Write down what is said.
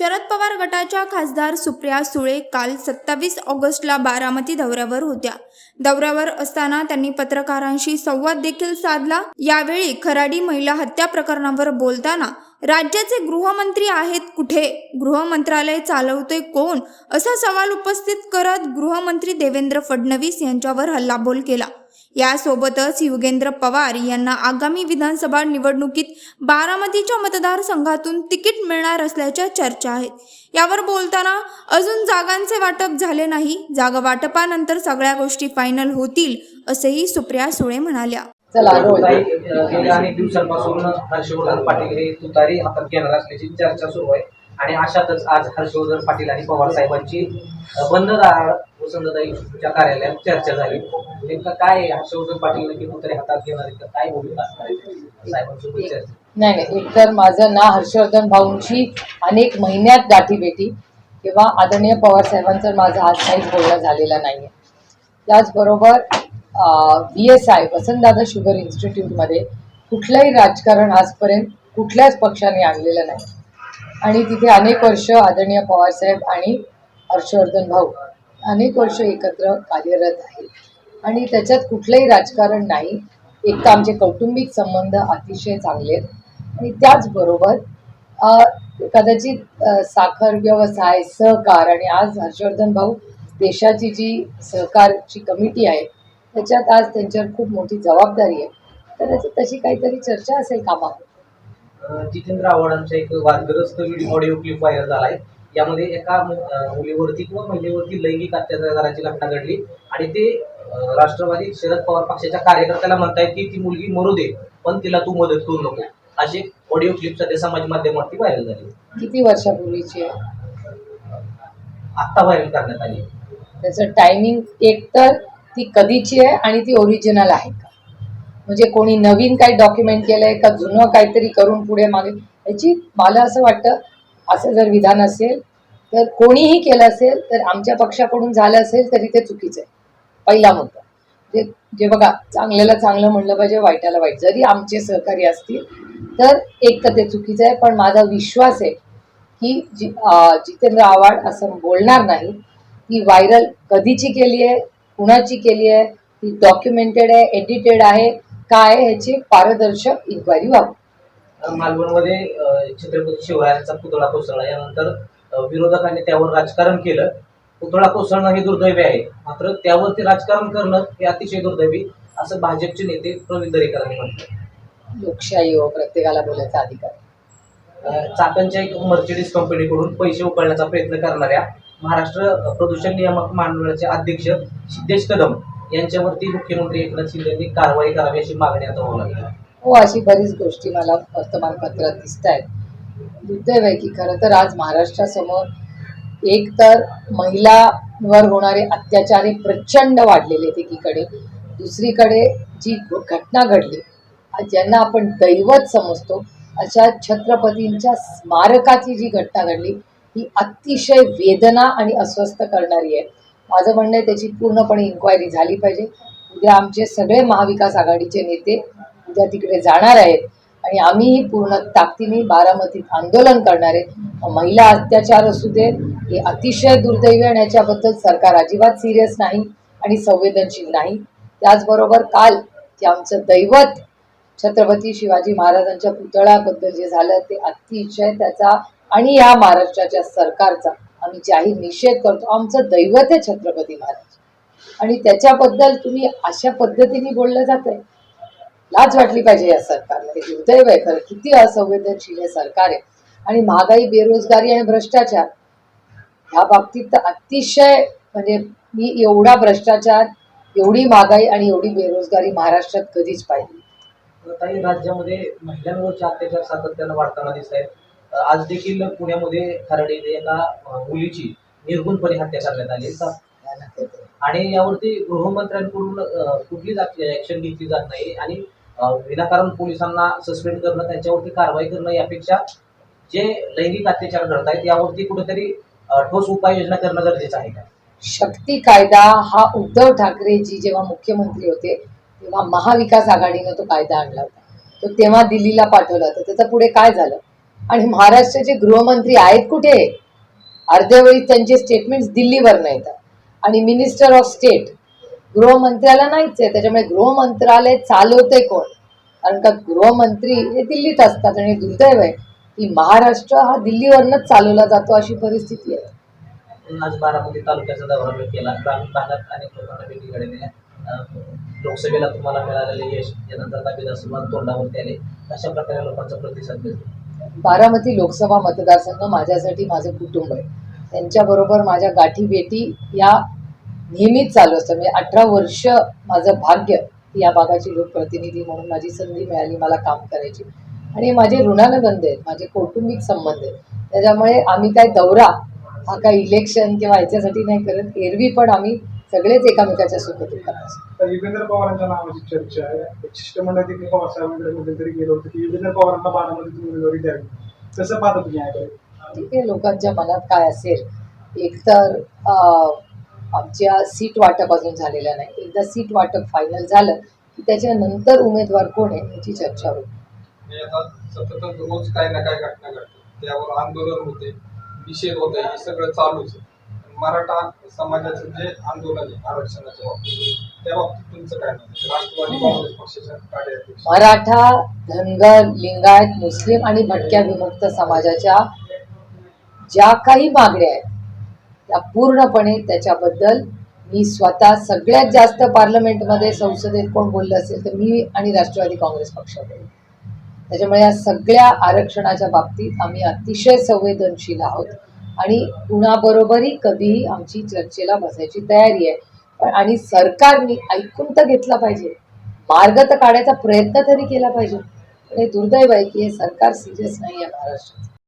शरद पवार गटाच्या खासदार सुप्रिया सुळे काल सत्तावीस ऑगस्टला बारामती दौऱ्यावर होत्या. दौऱ्यावर असताना त्यांनी पत्रकारांशी संवाद देखील साधला. यावेळी खराडी महिला हत्या प्रकरणावर बोलताना राज्याचे गृहमंत्री आहेत कुठे? गृहमंत्रालय चालवतोय कोण? असा सवाल उपस्थित करत गृहमंत्री देवेंद्र फडणवीस यांच्यावर हल्लाबोल केला. यासोबतच युगेंद्र पवार यांना आगामी विधानसभा निवडणुकीत बारामतीच्या मतदारसंघातून तिकीट मिळणार असल्याच्या चर्चा आहेत. यावर बोलताना अजून जागांचे वाटप झाले नाही. जागा वाटपानंतर सगळ्या गोष्टी फायनल होतील असेही सुप्रिया सुळे म्हणाल्या. चला गेल्या अनेक दिवसांपासून हर्षवर्धन पाटील हे तुतारी हातात घेणार असल्याची चर्चा सुरू आहे. आणि अशातच आज हर्षवर्धन पाटील आणि पवार साहेबांची बंद वसंतदाईच्या कार्यालयात चर्चा झाली. नेमकं काय? हर्षवर्धन पाटील नक्की तुतारी हातात घेणार आहेत? काय भूमिका असणार आहे साहेबांसोबत चर्चा. नाही नाही. एकतर माझं ना हर्षवर्धन भाऊंची अनेक महिन्यात गाठीभेटी किंवा आदरणीय पवार साहेबांचं माझं आज काहीच बोलणं झालेलं नाही आहे त्याचबरोबर V S I Vasantdada sugar इन्स्टिट्यूटमध्ये कुठलंही राजकारण आजपर्यंत कुठल्याच पक्षाने आणलेलं नाही. आणि तिथे अनेक वर्ष आदरणीय पवारसाहेब आणि हर्षवर्धन भाऊ अनेक वर्ष एकत्र कार्यरत आहेत आणि त्याच्यात कुठलंही राजकारण नाही. एक तर आमचे कौटुंबिक संबंध अतिशय चांगले आहेत. आणि त्याचबरोबर कदाचित साखर व्यवसाय सहकार आणि आज हर्षवर्धन भाऊ देशाची जी सहकारची कमिटी आहे त्याच्यात आज त्यांच्यावर खूप मोठी जबाबदारी आहे. तर त्याची- तशी काहीतरी चर्चा असेल कामावर? जितेंद्र आव्हाडांचा एक वादग्रस्त व्हिडिओ ऑडिओ क्लिप व्हायरल झालाय. यामध्ये एका मुलीवरती किंवा महिलेवरती लैंगिक अत्याचाराची घटना घडली आणि ते राष्ट्रवादी शरद पवार पक्षाच्या कार्यकर्त्याला म्हणतायत की ती मुलगी मरू दे पण तिला तू मदत करू नको. अशी ऑडिओ क्लिप सध्या समाज माध्यमावरती व्हायरल झाली. किती वर्षापूर्वीची आहे? आत्ता व्हायरल करण्यात आली. त्याचं टायमिंग एक तर ती कधीची आहे आणि ती ओरिजिनल आहे का? म्हणजे कोणी नवीन काही डॉक्युमेंट केलं आहे का? जुनं काहीतरी करून पुढे मागे याची मला असं वाटतं असं जर विधान असेल तर कोणीही केलं असेल तर आमच्या पक्षाकडून झालं असेल तरी ते चुकीचं आहे. पहिला मुद्दा. जे जे बघा चांगल्याला चांगलं म्हणलं पाहिजे वाईटाला वाईट. जरी आमचे सहकारी असतील तर एक तर ते चुकीचं आहे. पण माझा विश्वास आहे की जी जितेंद्र आव्हाड असं बोलणार नाही. ती व्हायरल कधीची केली आहे कुणाची केली आहे ती डॉक्युमेंटेड आहे एडिटेड आहे काय ह्याची पारदर्शक इन्क्वायरी व्हावी. मालवणमध्ये छत्रपती शिवरायांचा पुतळा कोसळला. यानंतर विरोधकांनी त्यावर राजकारण केलं. पुतळा कोसळणं हे दुर्दैवी आहे. मात्र त्यावरती राजकारण करणं हे अतिशय दुर्दैवी असं भाजपचे नेते प्रवीण दरेकरांनी म्हटलं. लोकशाही हो प्रत्येकाला बोलायचा अधिकार. चाकणच्या एक मर्सिडीज कंपनीकडून पैसे उकळण्याचा प्रयत्न करणाऱ्या महाराष्ट्र प्रदूषण नियामक मंडळाचे अध्यक्ष सिद्धेश कदम यांच्यावरती मुख्यमंत्री एकनाथ शिंदे यांनी कारवाई करावी अशी मागणी आता होऊ लागली. हो अशी बरीच गोष्टी मला वर्तमानपत्रात दिसत आहेत दुर्दैव आहे की खरं तर आज महाराष्ट्रासमोर एक तर महिलांवर होणारे अत्याचार हे प्रचंड वाढलेले आहेत एकीकडे. दुसरीकडे जी घटना घडली ज्यांना आपण दैवत समजतो अशा छत्रपतींच्या स्मारकाची जी घटना घडली ही अतिशय वेदना आणि अस्वस्थ करणारी आहे. माझं म्हणणं आहे त्याची पूर्णपणे इन्क्वायरी झाली पाहिजे. उद्या आमचे सगळे महाविकास आघाडीचे नेते उद्या तिकडे जाणार आहेत. आणि आम्हीही पूर्ण ताकदीने बारामतीत आंदोलन करणारे महिला अत्याचार असू दे हे अतिशय दुर्दैवी आणि याच्याबद्दल सरकार अजिबात सिरियस नाही आणि संवेदनशील नाही. त्याचबरोबर काल जे आमचं दैवत छत्रपती शिवाजी महाराजांच्या पुतळ्याबद्दल जे झालं ते अतिशय त्याचा आणि या महाराष्ट्राच्या सरकारचा आम्ही जाहीर निषेध करतो. आमचं दैवत आहे छत्रपती महाराज. आणि त्याच्याबद्दल तुम्ही अशा पद्धतीने बोललं जात आहे लाज वाटली पाहिजे या सरकारला हे दुर्दैव आहे खरं. किती असंवेदनशील हे सरकार आहे. आणि महागाई बेरोजगारी आणि भ्रष्टाचार ह्या बाबतीत तर अतिशय म्हणजे मी एवढा भ्रष्टाचार एवढी महागाई आणि एवढी बेरोजगारी महाराष्ट्रात कधीच पाहिली काही राज्यामध्ये महिलांवरचे अत्याचार सातत्यानं वाढताना दिसत आहेत. आज देखील पुण्यामध्ये खराडे एका मुलीची निर्गुणपणे हत्या करण्यात आली आणि यावरती गृहमंत्र्यांकडून कुठलीच ऍक्शन घेतली जात नाही. आणि विनाकारण पोलिसांना सस्पेंड करणं त्यांच्यावरती कारवाई करणं यापेक्षा जे लैंगिक अत्याचार घडत आहेत यावरती कुठेतरी ठोस उपाययोजना करणं गरजेचं आहे का? शक्ती कायदा हा उद्धव ठाकरेजी जेव्हा मुख्यमंत्री होते तेव्हा महाविकास आघाडीनं तो कायदा आणला होता. तो तेव्हा दिल्लीला पाठवला होता. त्याचं पुढे काय झालं? आणि महाराष्ट्राचे गृहमंत्री आहेत कुठे? अर्ध्या वेळी त्यांचे स्टेटमेंट्स दिल्लीवर येतात. आणि मिनिस्टर ऑफ स्टेट गृहमंत्र्याला नाहीच आहे त्याच्यामुळे गृहमंत्रालय चालवते कोण? कारण का गृहमंत्री हे दिल्लीत असतात आणि दुर्दैव आहे. की महाराष्ट्र हा दिल्लीवरनच चालवला जातो अशी परिस्थिती आहे. आज बारामती तालुक्याचा दौरा मी केला. ग्रामीण भागात अनेक लोकांना भेटी घडलेल्या अं, लोकसभेला तुम्हाला मिळालेले यश यानंतर विधानसभा तोंडावरती आले. अशा प्रकारे लोकांचा प्रतिसाद मिळतो. बारामती लोकसभा मतदारसंघ माझ्यासाठी माझं कुटुंब आहे. त्यांच्याबरोबर माझ्या गाठी भेटी या नेहमीच चालू असतात म्हणजे अठरा वर्ष माझं भाग्य या भागाची लोकप्रतिनिधी म्हणून माझी संधी मिळाली मला काम करायची. आणि माझे ऋणानुबंध आहेत माझे कौटुंबिक संबंध आहेत. त्याच्यामुळे आम्ही काय दौरा हा काही इलेक्शन किंवा ह्याच्यासाठी नाही करत. एरवी पण आम्ही सगळेच एकामेकाच्या असतो तर युगेंद्र पवारांच्या नावाची चर्चा आहे. एक शिष्टमंडळ देखील पवार साहेबांकडे मध्यंतरी गेलं होतं की युगेंद्र पवारांना बारामतीतून उमेदवारी द्यावी. कसं पाहता तुम्ही ठीक आहे लोकांच्या मनात काय असेल? एकतर आमच्या सीट वाटप अजून झालेलं नाही. एकदा सीट वाटप फायनल झालं की त्याच्यानंतर उमेदवार कोण आहे याची चर्चा होईल. आता सतत रोज काही ना काही घटना घडतात. त्यावर आंदोलन होते निषेध होते हे सगळं चालूच आहे. मराठा समाजाचं जे आंदोलन आहे आरक्षणाच्या बाबतीत त्या बाबतीत तुमचं काय मत आहे? राष्ट्रवादी काँग्रेस पक्षाच्या कार्याध्यक्ष. मराठा धनगर लिंगायत मुस्लिम आणि भटक्या विमुक्त समाजाच्या ज्या काही मागण्या आहेत त्या पूर्णपणे त्याच्याबद्दल मी स्वतः सगळ्यात जास्त पार्लमेंटमध्ये संसदेत कोण बोललं असेल तर मी आणि राष्ट्रवादी काँग्रेस पक्ष बोललो त्याच्यामुळे या सगळ्या आरक्षणाच्या बाबतीत आम्ही अतिशय संवेदनशील आहोत. आणि कुणाबरोबरही कधीही आमची चर्चेला बसायची तयारी आहे. पण आणि सरकारने ऐकून तर घेतला पाहिजे. मार्ग तर काढायचा प्रयत्न तरी केला पाहिजे. पण हे दुर्दैव आहे की हे सरकार सिरियस नाही आहे महाराष्ट्रात.